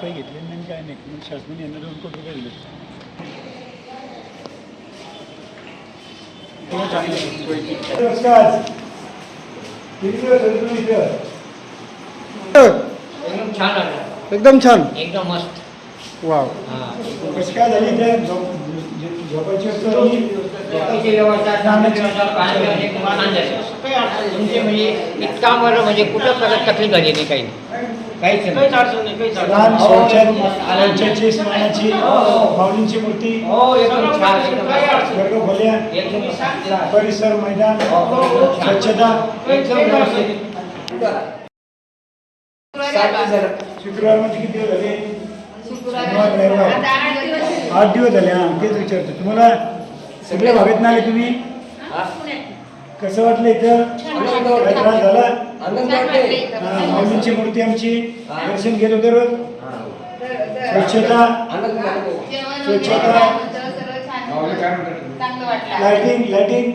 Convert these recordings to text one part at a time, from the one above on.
काही घेतलेली नाही काय नाही. मग शासनाने यांना दोन कोटी रुपये दिले? एकदम छान एकदम छान. एकदम मस्त. वाव. हा. कसं काय झाली झोप- झोपायची व्यवस्था म्हणजे इतका बरं म्हणजे कुठं परत तकलीफ झाली नाही काही. काहीच नाही. काहीच अडचण नाही काहीच लहान शौचालय- शौचाची स्नानाची माऊलींची मूर्ती. हो एकदम छान एकदम मस्त. वर्ग खोल्या एकदम छान. परिसर मैदान स्वच्छता. एकदम व्यवस्थित. शुक्रवारमध्ये किती दिवस झाले? शनिवार, रविवार. आठ दिवस. झाले. हा तेच विचारतो. तुम्हाला सगळ्या भागात आले तुम्ही? कसं वाटलं इथं? काय त्रास झाला? हा, माऊलींची मूर्ती आमची दर्शन घेत होते रोज. स्वच्छता. स्वच्छता. लाइटिंग लाइटिंग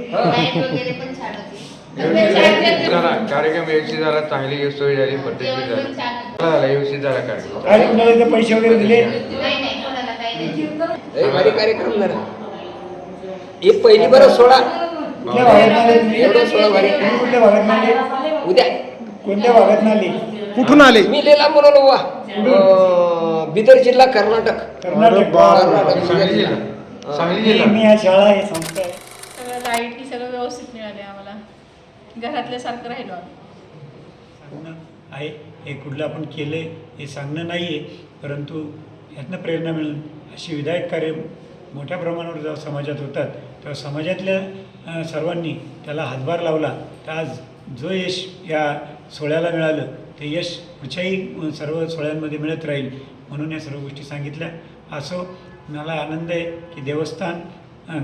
झाला कार्यक्रम व्यवस्थित झाला चांगली सोय झाली पद्धतशीर झाली. झाला व्यवस्थित झाला कार्यक्रम. काय कुणाला पैसे वगैरे दिले? भारी कार्यक्रम झाला. एक पहिली बरं सोळा कुठल्या भागात आले तुम्ही एवढं सोळा भारी. कुठल्या भागात उद्या. कोणत्या भागात आले कुठून आले? मी लिहिला म्हणून वा अं, बिदर जिल्हा कर्नाटक. कर्नाटक. कर्नाटक मी जिल्हा. मी शाळा आहे संस्था आहे. सगळं लाइट ही सगळं व्यवस्थित मिळाले आम्हाला. घरातल्यासारखं राहिलो आम्ही. सांगणं आहे हे कुठलं आपण केलं हे सांगणं नाही आहे परंतु यातनं प्रेरणा मिळून अशी विधायक कार्य मोठ्या प्रमाणावर जेव्हा समाजात होतात तेव्हा समाजातल्या सर्वांनी त्याला हातभार लावला तर आज जो यश या सोहळ्याला मिळालं ते यश पुढच्याही सर्व सोहळ्यांमध्ये मिळत राहील म्हणून या सर्व गोष्टी सांगितल्या. असो मला आनंद आहे की देवस्थान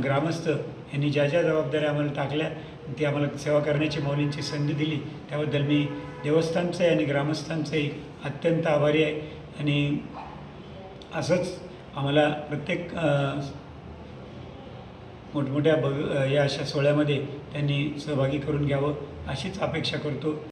ग्रामस्थ यांनी ज्या ज्या जबाबदाऱ्या आम्हाला टाकल्या ती आम्हाला सेवा करण्याची मौलींची संधी दिली. त्याबद्दल मी देवस्थानचं आणि ग्रामस्थांचंही अत्यंत आभारी आहे. आणि असंच आम्हाला प्रत्येक मोठमोठ्या भव्य या अशा सोहळ्यामध्ये त्यांनी सहभागी करून घ्यावं अशीच अपेक्षा करतो.